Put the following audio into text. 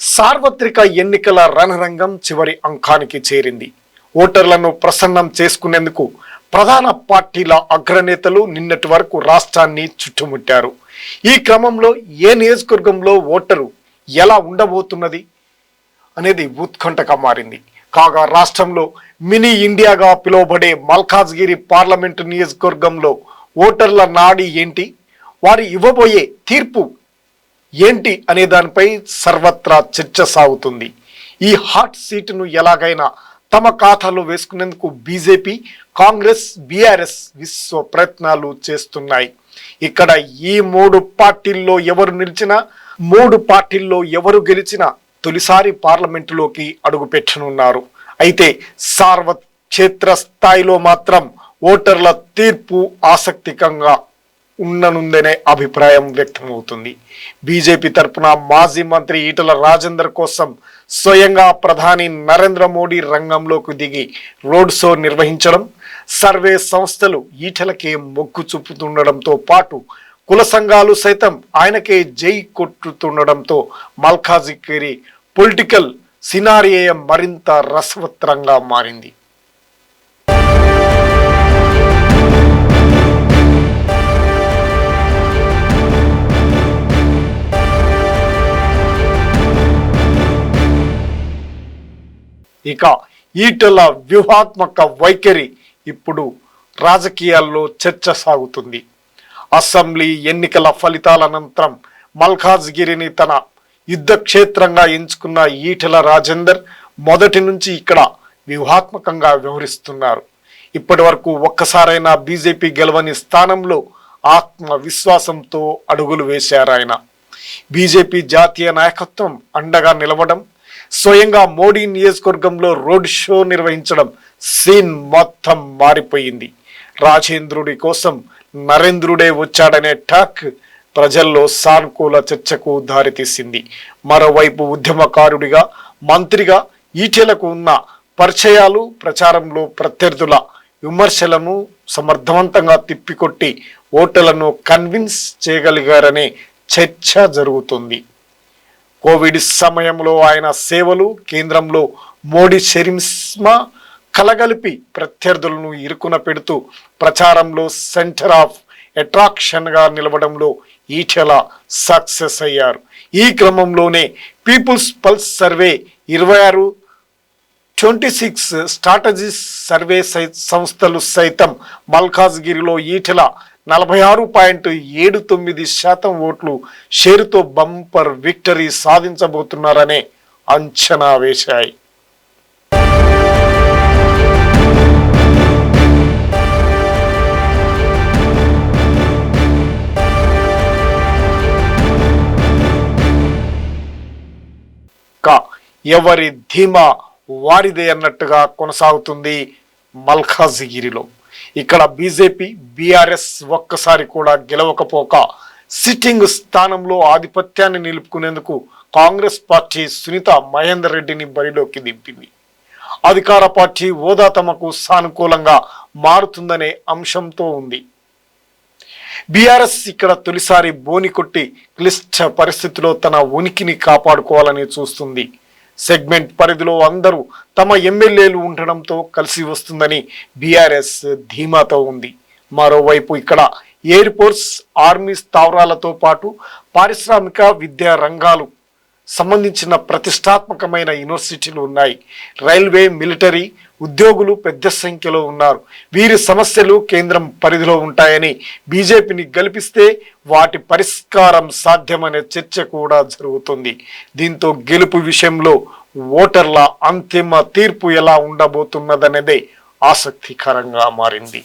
సార్వత్రిక ఎన్నికల రణరంగం చివరి అంకానికి చేరింది. ఓటర్లను ప్రసన్నం చేసుకునేందుకు ప్రధాన పార్టీల అగ్రనేతలు నిన్నటి వరకు రాష్ట్రాన్ని చుట్టుముట్టారు. ఈ క్రమంలో ఏ నియోజకవర్గంలో ఓటరు ఎలా ఉండబోతున్నది అనేది ఉత్కంఠగా మారింది. కాగా రాష్ట్రంలో మినీ ఇండియాగా పిలువబడే మల్కాజ్గిరి పార్లమెంటు నియోజకవర్గంలో ఓటర్ల నాడి ఏంటి? వారు ఇవ్వబోయే తీర్పు ఏంటి అనే దానిపై సర్వత్రా చర్చ సాగుతుంది. ఈ హాట్ సీటును ఎలాగైనా తమ ఖాతాలో వేసుకునేందుకు బీజేపీ కాంగ్రెస్ బీఆర్ఎస్ విశ్వ ప్రయత్నాలు చేస్తున్నాయి. ఇక్కడ ఈ మూడు పార్టీల్లో ఎవరు నిలిచినా మూడు పార్టీల్లో ఎవరు గెలిచినా తొలిసారి పార్లమెంటులోకి అడుగుపెట్టనున్నారు అయితే సార్వ క్షేత్ర స్థాయిలో మాత్రం ఓటర్ల తీర్పు ఆసక్తికంగా ఉండనుందనే అభిప్రాయం వ్యక్తమవుతుంది. బీజేపీ తరపున మాజీ మంత్రి ఈటల రాజేందర్ కోసం స్వయంగా ప్రధాని నరేంద్ర మోడీ రంగంలోకి దిగి రోడ్ షో నిర్వహించడం సర్వే సంస్థలు ఈటలకే మొగ్గు చూపుతుండడంతో పాటు కుల సంఘాలు సైతం ఆయనకే జై కొట్టుతుండడంతో మల్కాజిగిరి పొలిటికల్ సినారియే మరింత రసవత్రంగా మారింది. ఇక ఈటల వ్యూహాత్మక వైఖరి ఇప్పుడు రాజకీయాల్లో చర్చ సాగుతుంది. అసెంబ్లీ ఎన్నికల ఫలితాల అనంతరం మల్కాజ్గిరిని తన యుద్ధ క్షేత్రంగా ఎంచుకున్న ఈటల రాజేందర్ మొదటి నుంచి ఇక్కడ వ్యూహాత్మకంగా వ్యవహరిస్తున్నారు. ఇప్పటి వరకు ఒక్కసారైనా బీజేపీ గెలవని స్థానంలో ఆత్మవిశ్వాసంతో అడుగులు వేశారు ఆయన. బీజేపీ జాతీయ నాయకత్వం అండగా నిలవడం స్వయంగా మోడీ నియోజకవర్గంలో రోడ్ షో నిర్వహించడం సీన్ మొత్తం మారిపోయింది. రాజేంద్రుడి కోసం నరేంద్రుడే వచ్చాడనే టాక్ ప్రజల్లో సానుకూల చర్చకు దారితీసింది. మరోవైపు ఉద్యమకారుడిగా మంత్రిగా ఈటెలకు ఉన్న పరిచయాలు ప్రచారంలో ప్రత్యర్థుల విమర్శలను సమర్థవంతంగా తిప్పికొట్టి ఓటర్లను కన్విన్స్ చేయగలిగారనే చర్చ జరుగుతుంది. కోవిడ్ సమయంలో ఆయన సేవలు కేంద్రంలో మోడీ షెరిమ్స్మా కలగలిపి ప్రత్యర్థులను ఇరుకున పెడుతూ ప్రచారంలో సెంటర్ ఆఫ్ అట్రాక్షన్గా నిలవడంలో ఈటెల సక్సెస్ అయ్యారు. ఈ క్రమంలోనే పీపుల్స్ పల్స్ సర్వే ఇరవై ఆరు ట్వంటీ సిక్స్ స్ట్రాటజీస్ సర్వే సై- సంస్థలు సైతం మల్కాజ్గిరిలో ఈటెల నలభై ఆరు పాయింట్ ఏడు తొమ్మిది శాతం ఓట్లు షేరుతో బంపర్ విక్టరీ సాధించబోతున్నారనే అంచనా వేశాయి. కా ఎవరి ధీమా వారిదే అన్నట్టుగా కొనసాగుతుంది మల్కాజిగిరిలో. ఇక్కడ బీజేపీ బీఆర్ఎస్ ఒక్కసారి కూడా గెలవకపోక సిట్టింగ్ స్థానంలో ఆధిపత్యాన్ని నిలుపుకునేందుకు కాంగ్రెస్ పార్టీ సునీత మహేందర్ రెడ్డిని బరిలోకి దింపింది. అధికార పార్టీ హోదా తమకు సానుకూలంగా మారుతుందనే అంశంతో ఉంది. బీఆర్ఎస్ ఇక్కడ తొలిసారి బోని కొట్టి క్లిష్ట పరిస్థితిలో తన ఉనికిని కాపాడుకోవాలని చూస్తుంది. సెగ్మెంట్ పరిధిలో అందరూ తమ ఎమ్మెల్యేలు ఉండడంతో కలిసి వస్తుందని బీఆర్ఎస్ ధీమాతో ఉంది. మరోవైపు ఇక్కడ ఎయిర్పోర్ట్స్ ఆర్మీ స్థావరాలతో పాటు పారిశ్రామిక విద్యా రంగాలు సంబంధించిన ప్రతిష్టాత్మకమైన యూనివర్సిటీలు ఉన్నాయి. రైల్వే మిలిటరీ ఉద్యోగులు పెద్ద సంఖ్యలో ఉన్నారు. వీరి సమస్యలు కేంద్రం పరిధిలో ఉంటాయని బీజేపీని గెలిపిస్తే వాటి పరిష్కారం సాధ్యమనే చర్చ కూడా జరుగుతుంది. దీంతో గెలుపు విషయంలో ఓటర్ల అంతిమ తీర్పు ఎలా ఉండబోతున్నదనేదే ఆసక్తికరంగా మారింది.